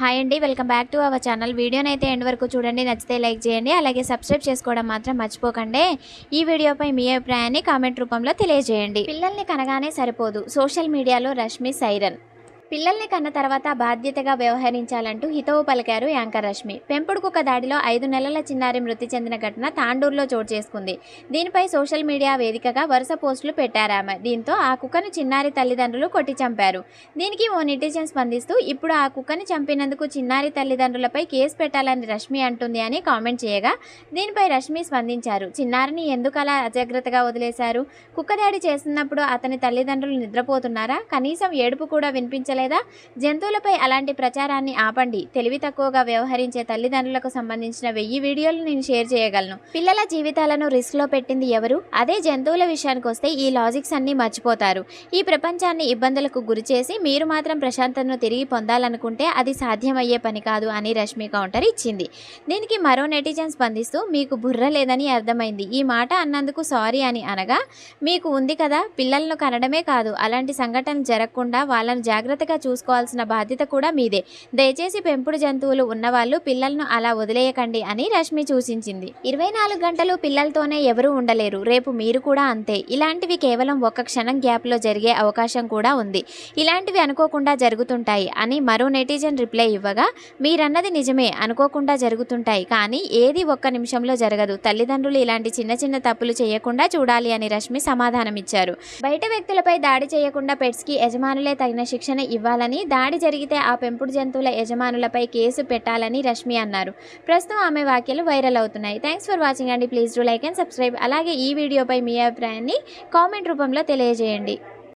Hi అండి welcome back to our channel వీడియోని అయితే ఎండ్ వరకు చూడండి నచ్చితే లైక్ చేయండి అలాగే సబ్స్క్రైబ్ చేసుకోవడం మాత్రం మర్చిపోకండి. ఈ వీడియోపై మీ అభిప్రాయాన్ని కామెంట్ రూపంలో తెలియజేయండి. పిల్లల్ని కనగానే సరిపోదు. సోషల్ మీడియాలో రష్మి సైరన్. పిల్లల్ని కన్న తర్వాత బాధ్యతగా వ్యవహరించాలంటూ హితవు పలికారు యాంకర్ రష్మి. పెంపుడు కుక్క దాడిలో ఐదు నెలల చిన్నారి మృతి చెందిన ఘటన తాండూరులో చోటు చేసుకుంది. దీనిపై సోషల్ మీడియా వేదికగా వరుస పోస్టులు పెట్టారామె దీంతో ఆ కుక్కను చిన్నారి తల్లిదండ్రులు కొట్టి చంపారు. దీనికి ఓ నెటిజన్ స్పందిస్తూ ఇప్పుడు ఆ కుక్కని చంపినందుకు చిన్నారి తల్లిదండ్రులపై కేసు పెట్టాలని రష్మి అంటుంది అని కామెంట్ చేయగా దీనిపై రష్మి స్పందించారు. చిన్నారిని ఎందుకు అలా అజాగ్రత్తగా వదిలేశారు? కుక్క దాడి చేస్తున్నప్పుడు అతని తల్లిదండ్రులు నిద్రపోతున్నారా? కనీసం ఏడుపు కూడా వినిపించలేదా? జంతువులపై అలాంటి ప్రచారాన్ని ఆపండి. తెలివి తక్కువగా వ్యవహరించే తల్లిదండ్రులకు సంబంధించిన వెయ్యి వీడియోలు నేను షేర్ చేయగలను. పిల్లల జీవితాలను రిస్క్లో పెట్టింది ఎవరు? అదే జంతువుల విషయానికి వస్తే ఈ లాజిక్స్ అన్ని మర్చిపోతారు. ఈ ప్రపంచాన్ని ఇబ్బందులకు గురిచేసి మీరు మాత్రం ప్రశాంతతను తిరిగి పొందాలనుకుంటే అది సాధ్యమయ్యే పని కాదు అని రష్మి కౌంటర్ ఇచ్చింది. దీనికి మరో నెటిజన్ స్పందిస్తూ మీకు బుర్ర లేదని అర్థమైంది. ఈ మాట అన్నందుకు సారీ అని అనగా మీకు ఉంది కదా పిల్లలను కనడమే కాదు. అలాంటి సంఘటన జరగకుండా వాళ్ళను జాగ్రత్తగా చూసుకోవాల్సిన బాధ్యత కూడా మీదే. దయచేసి పెంపుడు జంతువులు ఉన్నవాళ్ళు పిల్లలను అలా వదిలేయకండి అని రష్మి సూచించింది. ఇరవై నాలుగు గంటలు పిల్లలతోనే ఎవరూ ఉండలేరు. రేపు మీరు కూడా అంతే. ఇలాంటివి కేవలం ఒక క్షణం గ్యాప్లో జరిగే అవకాశం కూడా ఉంది. ఇలాంటివి అనుకోకుండా జరుగుతుంటాయి అని మరో నెటిజన్ రిప్లై ఇవ్వగా మీరన్నది నిజమే. అనుకోకుండా జరుగుతుంటాయి. కానీ ఏది ఒక్క నిమిషంలో జరగదు. తల్లిదండ్రులు ఇలాంటి చిన్న చిన్న తప్పులు చేయకుండా చూడాలి అని రష్మి సమాధానమిచ్చారు. బయట వ్యక్తులపై దాడి చేయకుండా పెట్స్కి యజమానులే తగిన శిక్షణ ఇవ్వాలని దాడి జరిగితే ఆ పెంపుడు జంతువుల యజమానులపై కేసు పెట్టాలని రష్మి అన్నారు. ప్రస్తుతం ఆమె వ్యాఖ్యలు వైరల్ అవుతున్నాయి. థ్యాంక్స్ ఫర్ వాచింగ్ అండి. Please do like and subscribe అలాగే ఈ వీడియోపై మీ అభిప్రాయాన్ని కామెంట్ రూపంలో తెలియజేయండి.